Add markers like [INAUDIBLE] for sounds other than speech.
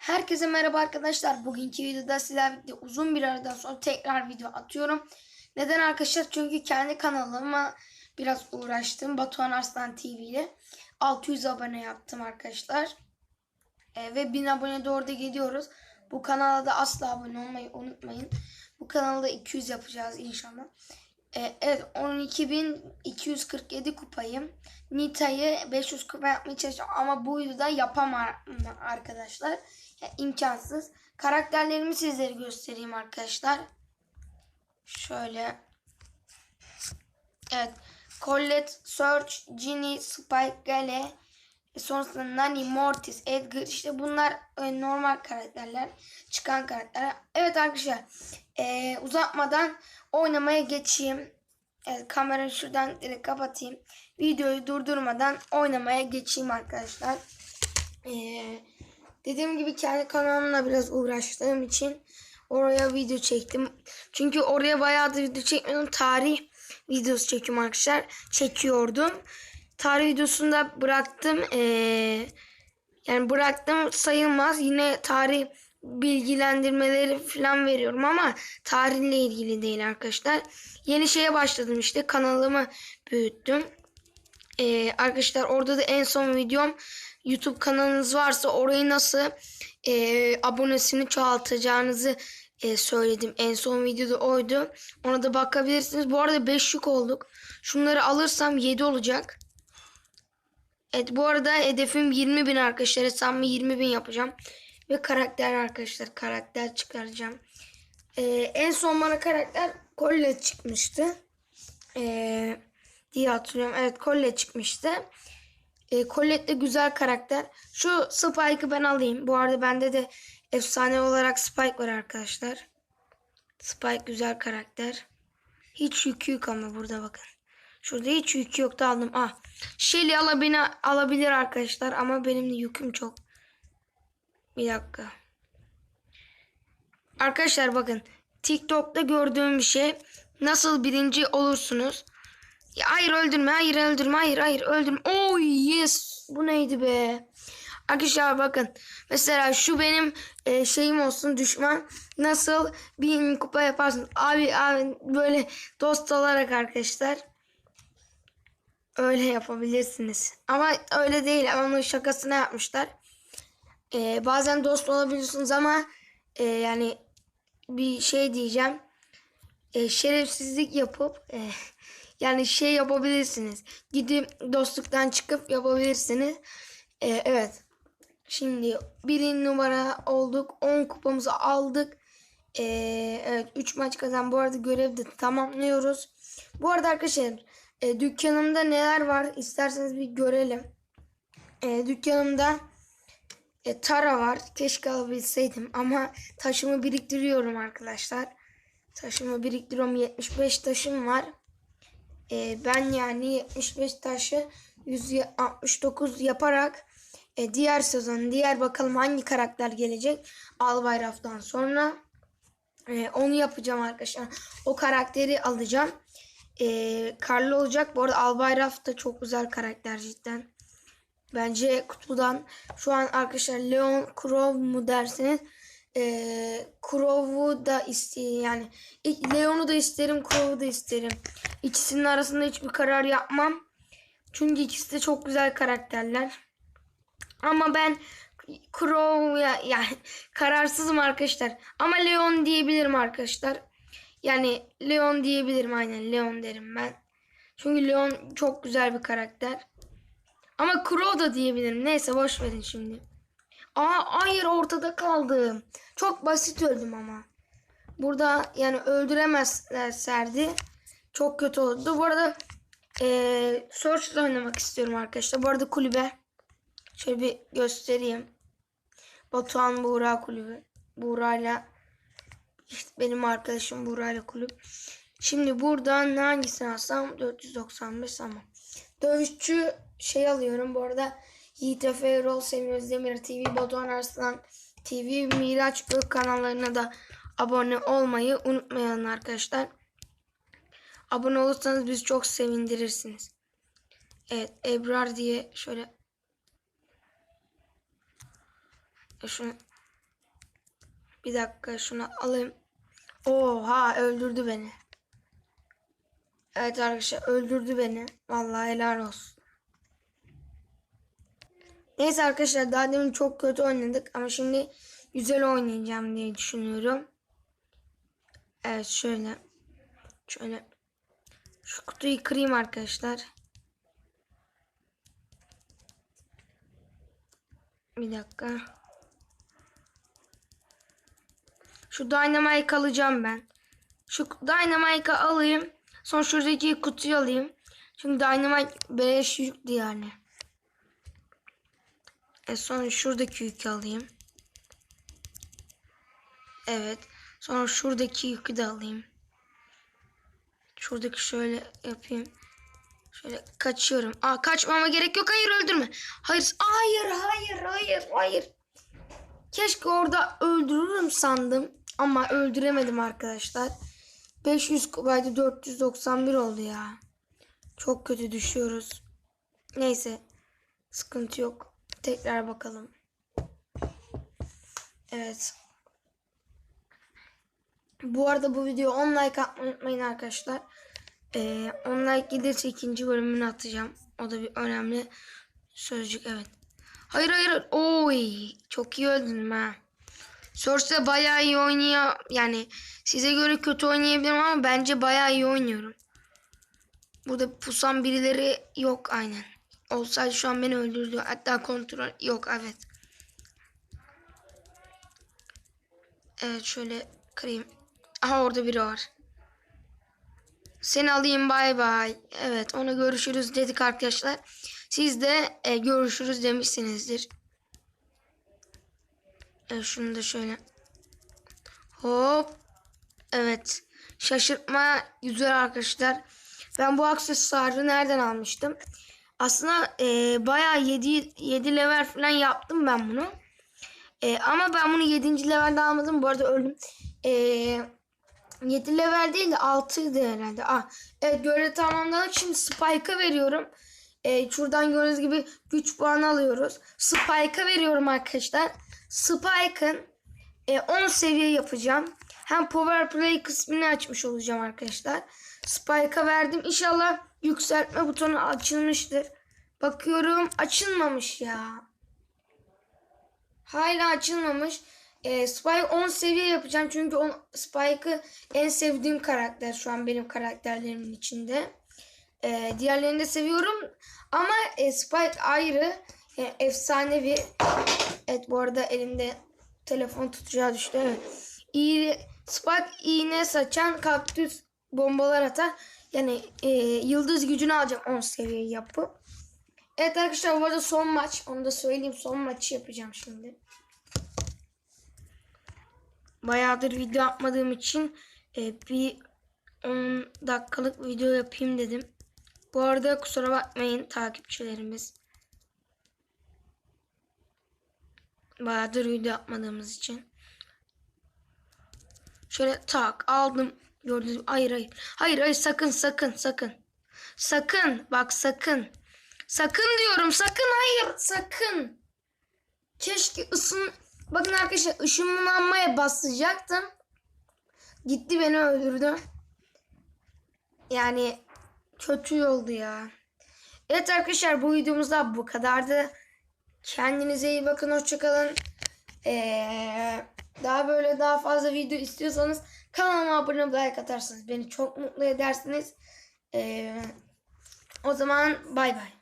Herkese merhaba arkadaşlar. Bugünkü videoda sizlerle uzun bir aradan sonra tekrar video atıyorum. Neden arkadaşlar? Çünkü kendi kanalıma biraz uğraştım. Batuhan Arslan TV ile 600 abone yaptım arkadaşlar. Ee, ve 1000 abone doğru da gidiyoruz. Bu kanala da asla abone olmayı unutmayın. Bu kanalda 200 yapacağız inşallah. Ee, evet 12.247 kupayım. Nita'yı 500 kupa yapmaya çalışıyorum ama bu videoda yapamam arkadaşlar. Ya, imkansız. Karakterlerimi sizlere göstereyim arkadaşlar. Şöyle. Evet. Colette, Search, Ginny, Spike, Gale, sonrasında Nani, Mortis, Edgar işte bunlar e, normal karakterler. Çıkan karakterler. Evet arkadaşlar. e, uzatmadan oynamaya geçeyim. Evet, kamerayı şuradan direkt kapatayım. Videoyu durdurmadan oynamaya geçeyim arkadaşlar. Ee, dediğim gibi kendi kanalımla biraz uğraştığım için oraya video çektim. Çünkü oraya bayağı da video çekmedim. Tarih videosu çekiyorum arkadaşlar. Çekiyordum. Tarih videosunu da bıraktım. Ee, yani bıraktım sayılmaz. Yine tarih bilgilendirmeleri falan veriyorum ama tarihle ilgili değil arkadaşlar. Yeni şeye başladım işte kanalımı büyüttüm. Ee, arkadaşlar orada da en son videom YouTube kanalınız varsa orayı nasıl e, abonesini çoğaltacağınızı e, söyledim. En son videoda oydu. Ona da bakabilirsiniz. Bu arada 5 yük olduk. Şunları alırsam 7 olacak. Evet bu arada hedefim 20 bin arkadaşlar. Hesabımı 20 bin yapacağım. Ve karakter arkadaşlar. Karakter çıkaracağım. Ee, en son bana karakter Colette çıkmıştı. Ee, diye hatırlıyorum. Evet Colette çıkmıştı. Ee, Colette de güzel karakter. Şu Spike'ı ben alayım. Bu arada bende de efsane olarak Spike var arkadaşlar. Spike güzel karakter. Hiç yükü yok ama burada bakın. Şurada hiç yükü yok da aldım. Ah. Shelly alabine, alabilir arkadaşlar ama benim de yüküm çok. Bir dakika. Arkadaşlar bakın. TikTok'ta gördüğüm bir şey. Nasıl birinci olursunuz? Ya hayır öldürme, hayır öldürme, hayır hayır öldürme. Oh yes. Bu neydi be? Arkadaşlar bakın. Mesela şu benim e, şeyim olsun düşman. Nasıl bin kupa yaparsın? Abi abi böyle dost olarak arkadaşlar. Öyle yapabilirsiniz. Ama öyle değil. Onun şakasına yapmışlar. E, bazen dost olabiliyorsunuz ama e, yani bir şey diyeceğim. E, şerefsizlik yapıp e, yani şey yapabilirsiniz. Gidip dostluktan çıkıp yapabilirsiniz. E, evet. Şimdi birinci numara olduk. 10 kupamızı aldık. E, evet 3 maç kazan. Bu arada görevi de tamamlıyoruz. Bu arada arkadaşlar e, dükkanımda neler var isterseniz bir görelim. E, dükkanımda e, Tara var. Keşke alabilseydim ama taşımı biriktiriyorum arkadaşlar. Taşımı biriktiriyorum. 75 taşım var. E, ben yani 75 taşı 169 yaparak e, diğer sezon diğer bakalım hangi karakter gelecek Albayraf'tan sonra e, onu yapacağım arkadaşlar. O karakteri alacağım. E, Karlı olacak. Bu arada Albayraf da çok güzel karakter cidden. Bence kutudan şu an arkadaşlar Leon Crow mu dersiniz? Ee, Crow'u da isteyin yani. Leon'u da isterim, Crow'u da isterim. İkisinin arasında hiçbir karar yapmam. Çünkü ikisi de çok güzel karakterler. Ama ben Crow'ya yani [LAUGHS] kararsızım arkadaşlar. Ama Leon diyebilirim arkadaşlar. Yani Leon diyebilirim aynen Leon derim ben. Çünkü Leon çok güzel bir karakter. Ama Crow da diyebilirim. Neyse boş verin şimdi. Aa hayır ortada kaldım. Çok basit öldüm ama. Burada yani öldüremezlerdi. Çok kötü oldu. Bu arada ee, Search'da oynamak istiyorum arkadaşlar. Bu arada kulübe. Şöyle bir göstereyim. Batuhan Buğra kulübü. Buğra'yla işte benim arkadaşım Buğra'yla kulüp. Şimdi buradan hangisini alsam 495 ama. Dövüşçü şey alıyorum. Bu arada Yiğit Efe Erol Semih Özdemir TV, Batuhan Arslan TV, Miraç Gök kanallarına da abone olmayı unutmayın arkadaşlar. Abone olursanız bizi çok sevindirirsiniz. Evet Ebrar diye şöyle şunu Bir dakika şunu alayım. Oha öldürdü beni. Evet arkadaşlar öldürdü beni. Vallahi helal olsun. Neyse arkadaşlar daha demin çok kötü oynadık ama şimdi güzel oynayacağım diye düşünüyorum. Evet şöyle. Şöyle. Şu kutuyu kırayım arkadaşlar. Bir dakika. Şu Dynamite alacağım ben. Şu Dynamite'ı alayım. Sonra şuradaki kutuyu alayım. Çünkü Dynamite beleş yüktü yani. E sonra şuradaki yükü alayım. Evet. Sonra şuradaki yükü de alayım. Şuradaki şöyle yapayım. Şöyle kaçıyorum. Aa kaçmama gerek yok. Hayır öldürme. Hayır. Hayır hayır hayır hayır. Keşke orada öldürürüm sandım. Ama öldüremedim arkadaşlar. 500 kubaydı 491 oldu ya. Çok kötü düşüyoruz. Neyse. Sıkıntı yok. Tekrar bakalım. Evet. Bu arada bu video 10 like atmayı unutmayın arkadaşlar. Ee, 10 like gelirse ikinci bölümünü atacağım. O da bir önemli sözcük evet. Hayır hayır. Oy. Çok iyi öldüm ha. Source bayağı iyi oynuyor. Yani size göre kötü oynayabilirim ama bence bayağı iyi oynuyorum. Burada pusan birileri yok aynen. Olsaydı şu an beni öldürdü. Hatta kontrol yok evet. Evet şöyle kırayım. Aha orada biri var. Seni alayım bay bay. Evet ona görüşürüz dedik arkadaşlar. Siz de e, görüşürüz demişsinizdir. Evet şunu da şöyle. Hop. Evet. Şaşırtma güzel arkadaşlar. Ben bu aksesuarı nereden almıştım? Aslında e, bayağı 7, 7 level falan yaptım ben bunu. E, ama ben bunu 7. levelde almadım. Bu arada öldüm. E, 7 level değil de 6'ydı herhalde. Ah, evet görev tamamladık. Şimdi Spike'a veriyorum. E, şuradan gördüğünüz gibi güç puanı alıyoruz. Spike'a veriyorum arkadaşlar. Spike'ın e, 10 seviye yapacağım. Hem Power Play kısmını açmış olacağım arkadaşlar. Spike'a verdim. İnşallah yükseltme butonu açılmıştır. Bakıyorum açılmamış ya. Hala açılmamış. E, Spike 10 seviye yapacağım. Çünkü Spike'ı en sevdiğim karakter şu an benim karakterlerimin içinde. E, diğerlerini de seviyorum. Ama e, Spike ayrı. E, efsanevi. Evet bu arada elimde telefon tutacağı düştü. Evet. İğne, Spike iğne saçan kaktüs bombalar atar. Yani e, yıldız gücünü alacağım 10 seviye yapıp. Evet arkadaşlar bu arada son maç. Onu da söyleyeyim. Son maçı yapacağım şimdi. Bayağıdır video yapmadığım için e, bir 10 dakikalık video yapayım dedim. Bu arada kusura bakmayın takipçilerimiz. Bayağıdır video yapmadığımız için. Şöyle tak aldım. Gördünüz mü? Hayır hayır. Hayır hayır sakın sakın sakın. Sakın bak sakın. Sakın diyorum sakın hayır sakın. Keşke ısın... Bakın arkadaşlar ışınlanmaya basacaktım. Gitti beni öldürdü. Yani kötü oldu ya. Evet arkadaşlar bu videomuzda bu kadardı. Kendinize iyi bakın. Hoşçakalın. Ee, daha böyle daha fazla video istiyorsanız kanalıma abone olup like atarsanız beni çok mutlu edersiniz. Ee, o zaman bay bay.